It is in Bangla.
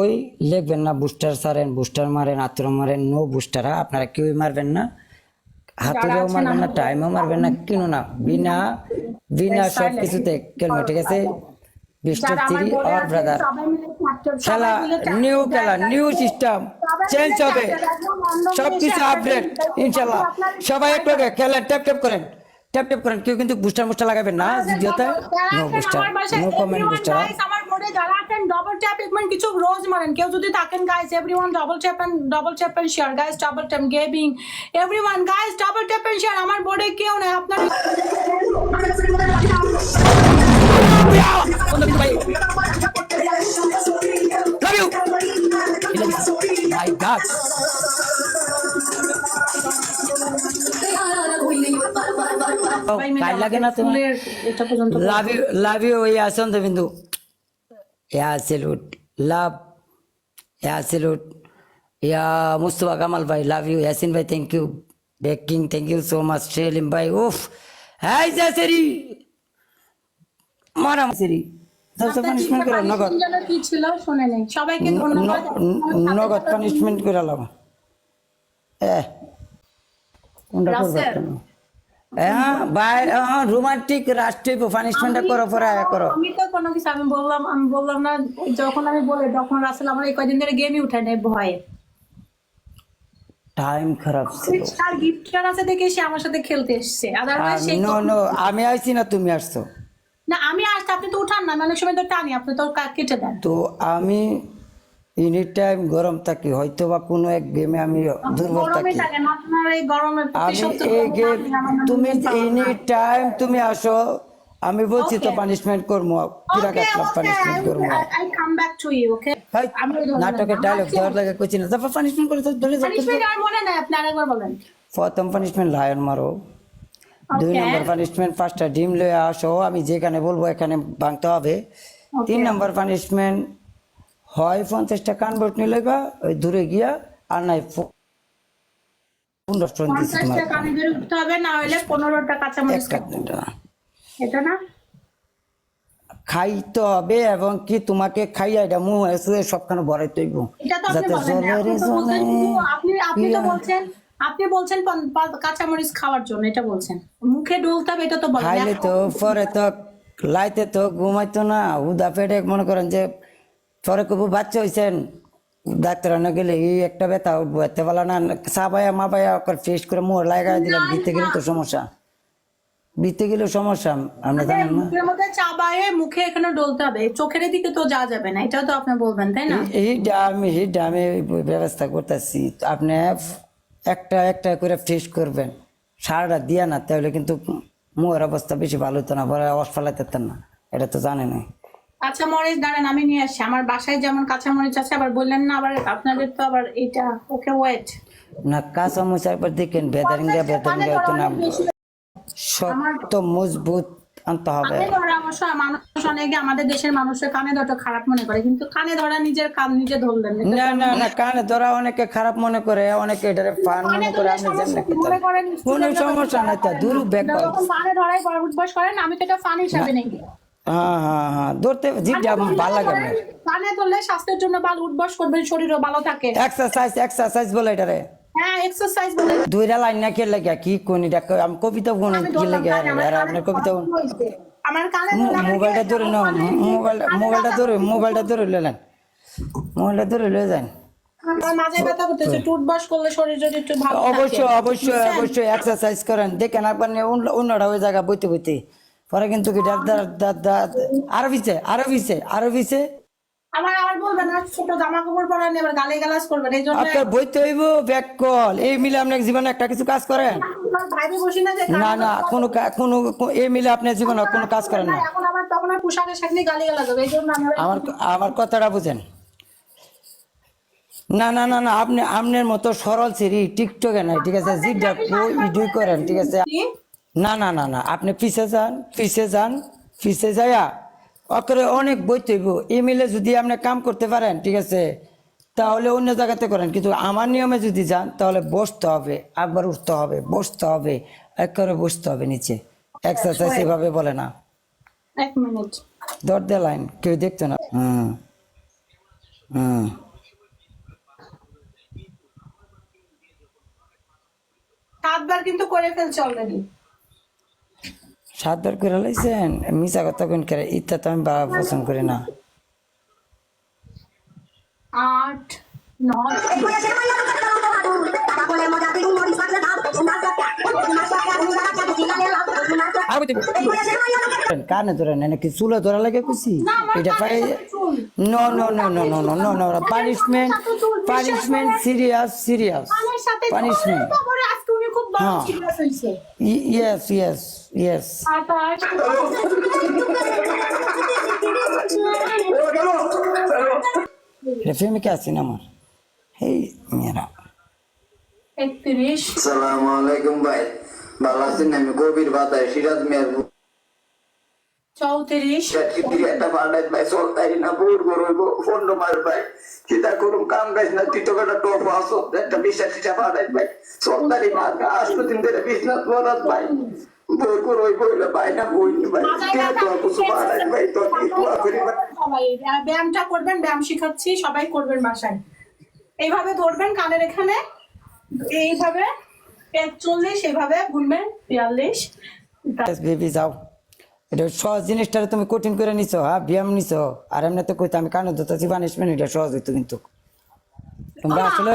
ওই লিখবেন না বুস্টার সারেন বুস্টার মারেন আত্র মারেন নো বুস্টারা আপনারা কেউই মারবেন না। হাতুড়েও মারবেন না টাইমও মারবেন না কিনো না। বিনা বিনা সব কিছুতে খেলবে ঠিক আছে? ব্রাদার খেলা নিউ খেলা নিউ সিস্টেম চেঞ্জ হবে। সব কিছু আপডেট ইনশাল্লাহ। সবাই একটু খেলেন ট্যাপ ট্যাপ করেন। ট্যাপ ট্যাপ করেন। কেউ কিন্তু বুস্টার মুস্টার লাগাবেন না ভিডিওতে no booster no comment booster আমার বোর্ডে যারা আছেন ডবল ট্যাপ এগমেন্ট কিছু রোজ মারেন কেউ যদি থাকেন guys everyone double tap and double tap and share guys double tap gaming everyone guys double tap and share আমার বোর্ডে কেউ নেই আপনার Love you. My God. Oh, কাল লাগে না তোমার ফুলের এটা পর্যন্ত লাভ ইউ লাভ ইউ ইয়া সন্ত বিন্দু ইয়া মুস্তফা কামাল ভাই লাভ ইউ ইয়াসিন ভাই thank you baking thank you so much Salim ভাই উফ হাই জাসেরি মারা সেরি। দশ পানিশমেন্ট করে নগদ। পানিশমেন্ট করে লাভ কোনটা করবে রোমান্টিক রাষ্ট্রীয় পানিশমেন্টটা করো পরে করো। আমি তো কোনো কিছু আমি বললাম আমি বললাম না যখন আমি বলে তখন রাসেল আমার এই ধরে গেমই উঠায় নেই ভয়ে। টাইম খারাপ ছিল। তার গিফটার আছে দেখে সে আমার সাথে খেলতে এসছে। আদারওয়াইজ সে নো নো আমি আইছি না তুমি আসছো। না আমি আসতে আপনি তো উঠান না অনেক সময় তো টানি আপনি তো কেটে দেন? তো আমি এনি টাইম গরম থাকি হয়তো বা কোনো এক গেমে আমি দুর্বল থাকি। আমি এই গেম তুমি এনি টাইম তুমি আসো আমি বলছি তো পানিশমেন্ট করব কিরা কাটলাম পানিশমেন্ট করব। নাটকের ডায়লগ দেওয়ার লাগে কইছি না তারপর পানিশমেন্ট করে ধরে। প্রথম পানিশমেন্ট লায়ন মারো। দুই নম্বর পানিশমেন্ট পাঁচটা ডিম লয়ে আসো আমি যেখানে বলব এখানে ভাঙতে হবে। তিন নম্বর পানিশমেন্ট হয় পঞ্চাশটা কানভোট নিলে গা ওই দূরে গিয়া আর নাই উঠতে হবে, না হলে পনেরোটা কাঁচামরিচ একটা কাটতে হবে। এটা না? খাইতে হবে এবং কি তোমাকে খাইয়া এটা মুখ এসে সবখানে ভরাই তৈব যাতে জলের আপনি তো বলছেন আপনি- তো বলছেন আপনি বলছেন পন- পা- কাঁচামরিচ খাওয়ার জন্য এটা বলছেন। মুখে ডলতে হবে এটা তো খাইলে তো পরে তো লাইতে তো ঘুমাইতো না উদা পেটে মনে করেন যে পরে কবু বাচ্চা হয়েছেন ডাক্তার আনা গেলে এই একটা ব্যথা উঠবো এতে বলা না সাবায়া মা বায়া ফেস করে মোর লাগাই দিলাম দিতে গেলে তো সমস্যা। দিতে গেলে সমস্যা আপনি জানেন না। মুখের মধ্যে চাবায়ে মুখে এখানে ডলতে হবে। চোখের দিকে তো যাওয়া যাবে না এটাও তো আপনি বলবেন তাই না? এই আমি এই আমি ব্যবস্থা করতেছি। আপনি একটা একটা করে ফ্রেশ করবেন। সারটা দিয়া না তাহলে কিন্তু মুখের অবস্থা বেশি ভালো হতো না পরে অস ফেলাতে না। এটা তো জানে না কাঁচা মরিচ দাঁড়ান আমি নিয়ে আসি। আমার বাসায় যেমন কাঁচা মরিচ আছে আবার বললেন না আবার আপনাদের তো আবার এটা ওকে ওয়েট না কাঁচা মশার পর দেখেন বেদারিঙ্গা বেদারিঙ্গা হতো না শক্ত মজবুত আনতে হবে। ধরা অবশ্য মানুষ অনেকে আমাদের দেশের মানুষের কানে ধরতে খারাপ মনে করে কিন্তু কানে ধরা নিজের কান নিজে ধরলেন না। না না কানে ধরা অনেকে খারাপ মনে করে অনেকে এটারে ফান মনে করে মনে করেন কোনো সমস্যা নাই তা দূর ব্যাক কানে ধরাই উঠবাস করেন আমি তো এটা ফান হিসাবে নেই। হ্যাঁ হ্যাঁ হ্যাঁ। ধরতে জিপটা ভালো লাগে আপনার কানে ধরলে স্বাস্থ্যের জন্য ভালো উঠবাস করবেন শরীরও ভালো থাকে। এক্সারসাইজ এক্সারসাইজ বলে এটারে হ্যাঁ এক্সারসাইজ বলে। দুইটা লাইন না কে লাগে কি কোন এটা? আমি কবিতা কোন আমি কি লাগে আর আপনার কবিতা কোন আমার কানে মোবাইলটা ধরে নাও মোবাইলটা মোবাইলটা ধরে মোবাইলটা লেলেন মোবাইলটা লয়ে যান। অবশ্যই অবশ্যই অবশ্যই এক্সারসাইজ করেন। দেখেন আপনার অন্য- অন্যরা ওই জায়গা বইতে বইতে। পরে কিন্তু কি ডাক ডাক ডাক ডাক আরও পিছে আরও পিছে আরও পিছে। আমার আবার বলবেন না ছোট জামা কাপড় পরা নিয়ে আবার গালে গালাজ করবেন এই জন্য আপনার বইতে হইব ব্যাক কল। এই মিলে আপনার জীবনে একটা কিছু কাজ করেন? আমার না যে না না কোনো কা- কোনো এই মিলে আপনার জীবনে কোনো কাজ করেন না। এখন আবার তখন আর পোশাকের সাথে গালি গালাজ হবে এই জন্য আমার আমার কথাটা বুঝেন। না না না না আপনি আপনার মতো সরল সিরি টিকটকে নাই ঠিক আছে? জিডা কই ইডুই করেন ঠিক আছে? কি? না না না না আপনি পিছে যান পিছে যান পিছে যাইয়া অকরে অনেক বই তৈব। ইমেলে যদি আপনি কাম করতে পারেন ঠিক আছে তাহলে অন্য জায়গাতে করেন। কিন্তু আমার নিয়মে যদি যান তাহলে বসতে হবে একবার উঠতে হবে বসতে হবে এক করে বসতে হবে নিচে। এক্সারসাইজ এভাবে বলে না। এক মিনিট। দর দে লাইন কেউ দেখতো না। হুম হুম। সাতবার কিন্তু করে ফেলছে অলরেডি সাতবার করে লাইছেন মিশা কথা কোন করে ইত্যা তো আমি বাবা পছন্দ করি না। আট কানে ধরে না নাকি চুলে ধরা লাগে খুশি এটা পাই। No no no no no no no no punishment punishment serious serious punishment único. Ah. Yes, yes, yes. Ataque. Eu filme que é assim, né, amor? Ei, mira. É triste. Assalamu alaikum, bai. Balasin, minha চৌত্রিশ। একটা পাল্টাই ভাই সরকারি না বোর করব ফন্ড মার ভাই। চিন্তা করুন কাম গাছ না তুই তোকে একটা টোপ আসো একটা বিশ্বাস টিটা পাল্টাই ভাই। সরকারি না আসলো দিন ধরে বিশ্বনাথ মহারাজ ভাই। বোর করে ওই বইলে ভাই না বই নি ভাই। কে তো কিছু পাল্টাই ভাই? তো কি দোয়া করি ভাই? সবাই। আহ, ব্যায়ামটা করবেন ব্যায়াম শিখাচ্ছি সবাই করবেন বাসায়। এইভাবে ধরবেন কানের এখানে এইভাবে একচল্লিশ এইভাবে ঘুরবেন বিয়াল্লিশ। বেবি যাও। এটা সহজ জিনিসটা তুমি কঠিন করে নিছো হ্যাঁ? ব্যায়াম নিছো। আর এমনি তো কইতে আমি কানে ধরতেছি পানিশমেন্ট এটা সহজ হইতো কিন্তু। তোমরা আসলে